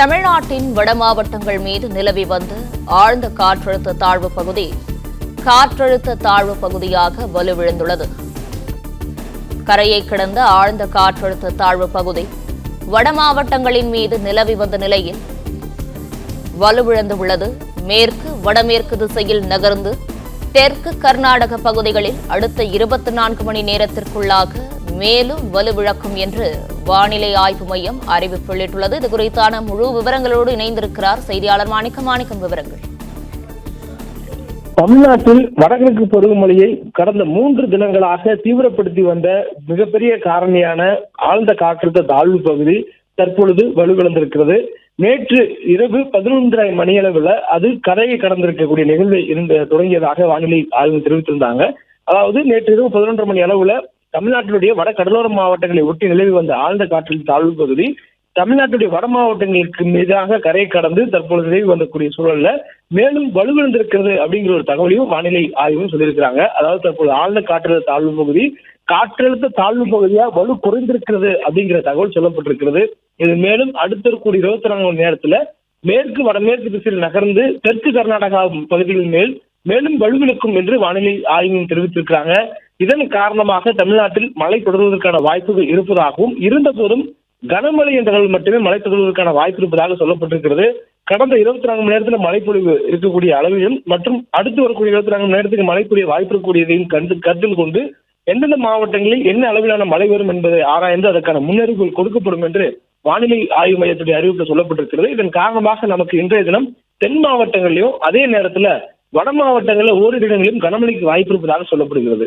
தமிழ்நாட்டின் வட மாவட்டங்கள் மீது நிலவி வந்த ஆழ்ந்த காற்றழுத்த தாழ்வு பகுதி காற்றழுத்த தாழ்வு பகுதியாக வலுவிழந்துள்ளது. கரையை கடந்த ஆழ்ந்த காற்றழுத்த தாழ்வு பகுதி வட மாவட்டங்களின் மீது நிலவி வந்த நிலையில் வலுவிழந்துள்ளது. மேற்கு வடமேற்கு திசையில் நகர்ந்து தெற்கு கர்நாடக பகுதிகளில் அடுத்த இருபத்தி நான்கு மணி நேரத்திற்குள்ளாக மேலும் வலுவிழக்கும் என்று வானிலை ஆய்வு மையம் அறிவிப்பு வெளியிட்டுள்ளது. இது குறித்தான முழு விவரங்களோடு இணைந்திருக்கிறார் செய்தியாளர் மாணிக்க மாணிக்கம் விவரங்கள். தமிழ்நாட்டில் வடகிழக்கு பருவமழையை கடந்த மூன்று தினங்களாக தீவிரப்படுத்தி வந்த மிகப்பெரிய காரணியான ஆழ்ந்த காற்றழுத்த தாழ்வு பகுதி தற்பொழுது வலுவிழந்திருக்கிறது. நேற்று இரவு பதினொன்றரை மணியளவுல அது கரையை கடந்திருக்கக்கூடிய நிகழ்வு இருந்த தொடங்கியதாக வானிலை ஆய்வு தெரிவித்திருந்தாங்க. அதாவது நேற்று இரவு பதினொன்றரை மணி அளவுல தமிழ்நாட்டினுடைய வட கடலோர மாவட்டங்களை ஒட்டி நிலவி வந்த ஆழ்ந்த காற்றின் தாழ்வு பகுதி தமிழ்நாட்டுடைய வட மாவட்டங்களுக்கு மீதாக கரை கடந்து தற்பொழுது நிலவி வந்தக்கூடிய சூழல்ல மேலும் வலுவிழந்திருக்கிறது அப்படிங்கிற ஒரு தகவலையும் வானிலை ஆய்வும் சொல்லியிருக்கிறாங்க. அதாவது தற்போது ஆழ்ந்த காற்றழுத்த தாழ்வு பகுதி காற்றழுத்த தாழ்வு பகுதியா வலு குறைந்திருக்கிறது அப்படிங்கிற தகவல் சொல்லப்பட்டிருக்கிறது. இது மேலும் அடுத்த இருக்கக்கூடிய இருபத்தி நான்கு மணி நேரத்துல மேற்கு வடமேற்கு திசையில் நகர்ந்து தெற்கு கர்நாடகா பகுதிகளின் மேல் மேலும் வலுவிழக்கும் என்று வானிலை ஆய்வு தெரிவித்திருக்கிறாங்க. இதன் காரணமாக தமிழ்நாட்டில் மழை தொடர்வதற்கான வாய்ப்புகள் இருப்பதாகவும் இருந்த போதும் கனமழை என்ற அளவில் மட்டுமே மழை தொடர்வதற்கான வாய்ப்பு இருப்பதாக சொல்லப்பட்டிருக்கிறது. கடந்த இருபத்தி நான்கு மணி நேரத்தில் மழைப்பொழிவு இருக்கக்கூடிய அளவிலும் மற்றும் அடுத்து வரக்கூடிய இருபத்தி நான்கு மணி நேரத்துக்கு மழைப்பொழிய வாய்ப்பு இருக்கக்கூடியதையும் கண்டு கருத்தில் கொண்டு எந்தெந்த மாவட்டங்களில் என்ன அளவிலான மழை வரும் என்பதை ஆராய்ந்து அதற்கான முன்னறிவுகள் கொடுக்கப்படும் என்று வானிலை ஆய்வு மையத்துடைய அறிவிப்பு சொல்லப்பட்டிருக்கிறது. இதன் காரணமாக நமக்கு இன்றைய தினம் தென் மாவட்டங்களிலும் அதே நேரத்தில் வட மாவட்டங்களில் ஓரிரு இடங்களிலும் கனமழைக்கு வாய்ப்பு இருப்பதாக சொல்லப்படுகிறது.